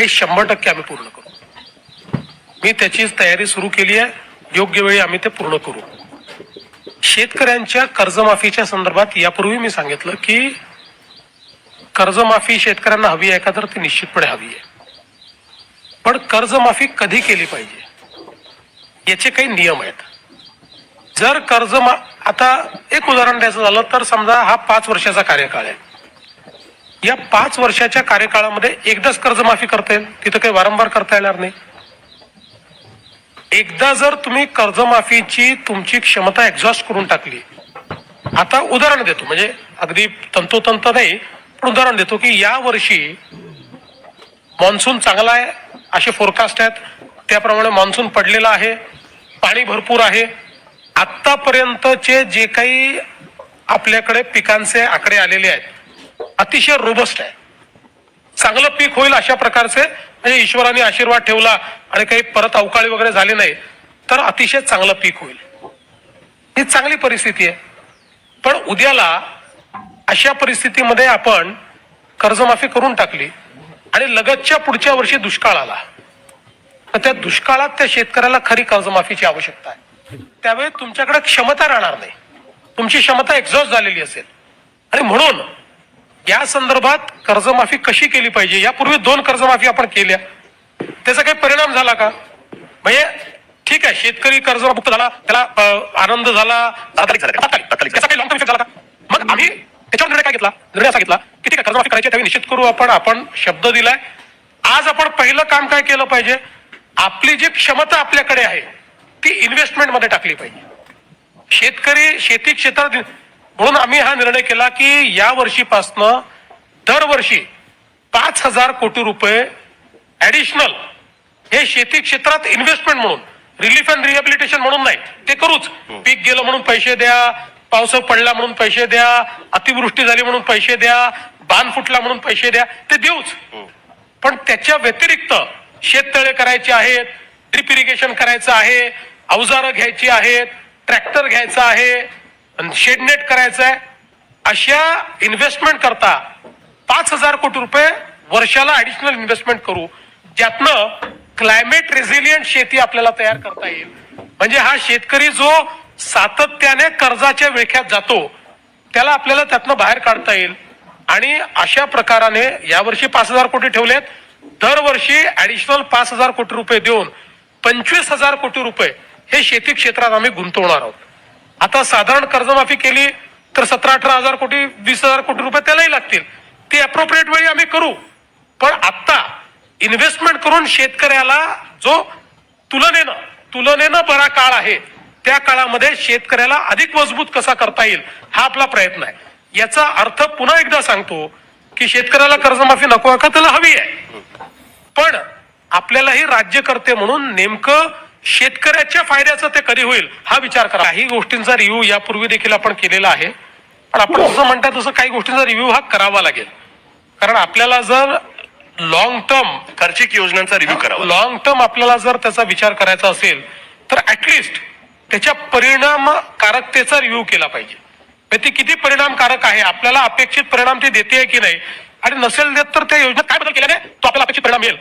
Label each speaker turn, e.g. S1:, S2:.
S1: हे शंभर टक्के आम्ही पूर्ण करू. मी त्याची तयारी सुरू केली आहे. योग्य वेळी आम्ही ते पूर्ण करू. शेतकऱ्यांच्या कर्जमाफीच्या संदर्भात यापूर्वी मी सांगितलं की कर्जमाफी शेतकऱ्यांना हवी आहे का तर ती निश्चितपणे हवी आहे. पण कर्जमाफी कधी केली पाहिजे? याचे काही नियम आहेत. जर कर्जमा आता एक उदाहरण द्यायचं झालं तर समजा हा पाच वर्षाचा कार्यकाळ आहे. या पाच वर्षाच्या कार्यकाळामध्ये एकदाच कर्जमाफी करता येईल. तिथं काही वारंवार करता येणार नाही. एकदा जर तुम्ही कर्जमाफीची तुमची क्षमता एक्झॉस्ट करून टाकली. आता उदाहरण देतो. म्हणजे अगदी तंतोतंत नाही पण उदाहरण देतो की या वर्षी मान्सून चांगला आहे असे फोरकास्ट आहेत. त्याप्रमाणे मान्सून पडलेला आहे पाणी भरपूर आहे. आतापर्यंतचे जे काही आपल्याकडे पिकांचे आकडे आलेले आहेत अतिशय रोबस्ट आहे. चांगलं पीक होईल अशा प्रकारचे म्हणजे ईश्वराने आशीर्वाद ठेवला आणि काही परत अवकाळी वगैरे झाले नाही तर अतिशय चांगलं पीक होईल. ही चांगली परिस्थिती आहे. पण उद्याला अशा परिस्थितीमध्ये आपण कर्जमाफी करून टाकली आणि लगतच्या पुढच्या वर्षी दुष्काळ आला. तर त्या दुष्काळात त्या शेतकऱ्याला खरी कर्जमाफीची आवश्यकता आहे. त्यावेळी तुमच्याकडे क्षमता राहणार नाही. तुमची क्षमता एक्झॉस्ट झालेली असेल. आणि म्हणून या संदर्भात कर्जमाफी कशी केली पाहिजे? यापूर्वी दोन कर्जमाफी आपण केल्या. त्याचा काही परिणाम झाला का? म्हणजे ठीक आहे शेतकरी कर्जमुक्त झाला त्याला आनंद झाला त्याचा काही लॉंग झाला का? मग आम्ही त्याच्यावर निर्णय काय घेतला? निर्णय असा घेतला की ठीक आहे कर्जमाफी करायची त्यावेळी निश्चित करू आपण आपण शब्द दिलाय. आज आपण पहिलं काम काय केलं पाहिजे? आपली जी क्षमता आपल्याकडे आहे ती इन्व्हेस्टमेंटमध्ये टाकली पाहिजे. शेतकरी शेती क्षेत्रात म्हणून आम्ही हा निर्णय केला की या वर्षीपासनं दरवर्षी पाच हजार कोटी रुपये ऍडिशनल हे शेती क्षेत्रात इन्व्हेस्टमेंट म्हणून रिलीफ अँड रिहॅबिलिटेशन म्हणून नाही ते करूच. पीक गेलं म्हणून पैसे द्या पावस पडला म्हणून पैसे द्या अतिवृष्टी झाली म्हणून पैसे द्या बाण फुटला म्हणून पैसे द्या ते देऊच. पण त्याच्या व्यतिरिक्त शेततळे करायचे आहेत ड्रिप इरिगेशन करायचं आहे अवजारं घ्यायची आहेत ट्रॅक्टर घ्यायचा आहे शेडनेट करायचं आहे अशा इन्व्हेस्टमेंट करता पाच हजार कोटी रुपये वर्षाला ऍडिशनल इन्व्हेस्टमेंट करू. ज्यातनं क्लायमेट रेझिलियंट शेती आपल्याला तयार करता येईल. म्हणजे हा शेतकरी जो सातत्याने कर्जाच्या विळख्यात जातो त्याला आपल्याला त्यातनं बाहेर काढता येईल. आणि अशा प्रकाराने यावर्षी पाच हजार कोटी ठेवलेत. दरवर्षी ऍडिशनल पाच हजार कोटी रुपये देऊन पंचवीस हजार कोटी रुपये हे शेती क्षेत्रात आम्ही गुंतवणार आहोत. आता साधारण कर्जमाफी केली तर सतरा अठरा हजार कोटी वीस हजार कोटी रुपये त्यालाही लागतील. ते अप्रोप्रिएट वेळी आम्ही करू. पण आत्ता इन्व्हेस्टमेंट करून शेतकऱ्याला जो तुलनेनं तुलनेनं बरा काळ आहे त्या काळामध्ये शेतकऱ्याला अधिक मजबूत कसा करता येईल हा आपला प्रयत्न आहे. याचा अर्थ पुन्हा एकदा सांगतो की शेतकऱ्याला कर्जमाफी नको आहे का त्याला हवी आहे. पण आपल्यालाही राज्यकर्ते म्हणून नेमकं शेतकऱ्याच्या फायद्याचं ते कधी होईल हा विचार करा. काही गोष्टींचा रिव्ह्यू यापूर्वी देखील आपण केलेला आहे. पण आपण जसं म्हणतात तसं काही गोष्टींचा रिव्ह्यू हा करावा लागेल. कारण आपल्याला जर लॉंग टर्म
S2: खर्चिक योजनांचा रिव्ह्यू करावा.
S1: लॉंग टर्म आपल्याला जर त्याचा विचार करायचा असेल तर ऍटलिस्ट त्याच्या परिणामकारकतेचा रिव्ह्यू केला पाहिजे. म्हणजे ती किती परिणामकारक आहे आपल्याला अपेक्षित परिणाम ती देते की नाही? आणि नसेल देत तर त्या योजनेत काय बदल केल्याने तो आपल्याला अपेक्षित परिणाम मिळेल.